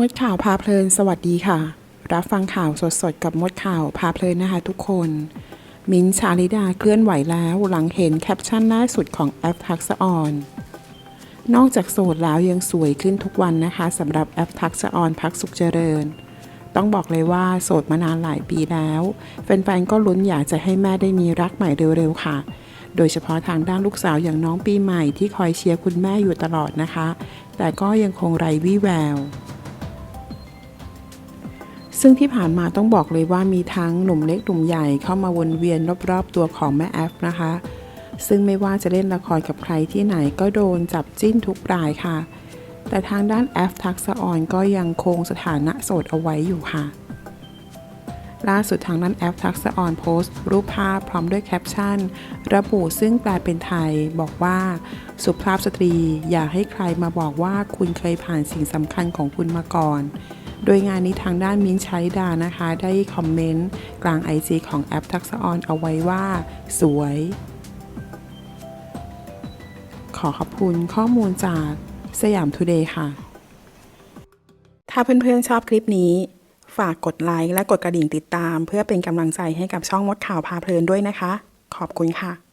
มดข่าวพาเพลิน สวัสดีค่ะ รับฟังข่าวสดๆ กับมดข่าวพาเพลินนะคะทุกคน มิ้นชาลิดาเคลื่อนไหวแล้วหลังเห็นแคปชั่นล่าสุดของแอปทักษะออนนอกจากโสดแล้วยังสวยขึ้นทุกวันนะคะสำหรับแอปทักษะออนพักสุขเจริญ ต้องบอกเลยว่าโสดมานานหลายปีแล้วแฟนๆก็ลุ้นอยากจะให้แม่ได้มีรักใหม่เร็วๆค่ะโดยเฉพาะทางด้านลูกสาวอย่างน้องปีใหม่ที่คอยเชียร์คุณแม่อยู่ตลอดนะคะ แต่ก็ยังคงไร้วี่แวว ซึ่งที่ผ่านมาต้องบอกเลยว่ามีทั้งหนุ่มเล็กหนุ่มใหญ่เข้ามาวนเวียนรอบๆตัวของแม่แอฟนะคะ ซึ่งไม่ว่าจะเล่นละครกับใครที่ไหนก็โดนจับจิ้นทุกรายค่ะ แต่ทางด้านแอฟทักษะออนก็ยังคงสถานะโสดเอาไว้อยู่ค่ะ ล่าสุดทางด้านแอฟทักษะออนโพสต์ รูปภาพพร้อมด้วยแคปชั่น ระบุซึ่งแปลเป็นไทยบอกว่า สุภาพสตรีอย่าให้ใครมาบอกว่าคุณเคยผ่านสิ่งสำคัญของคุณมาก่อน โดยงานนี้ทางด้านมิ้นท์ชัยดานะคะ ได้คอมเมนต์กลางไอจีของแอปทักษะออนเอาไว้ว่า สวย ขอขอบคุณข้อมูลจากสยามทูเดย์ค่ะ ถ้าเพื่อนๆชอบคลิปนี้ ฝากกดไลค์และกดกระดิ่งติดตาม เพื่อเป็นกำลังใจให้กับช่องมดข่าวพาเพลินด้วยนะคะ ขอบคุณค่ะ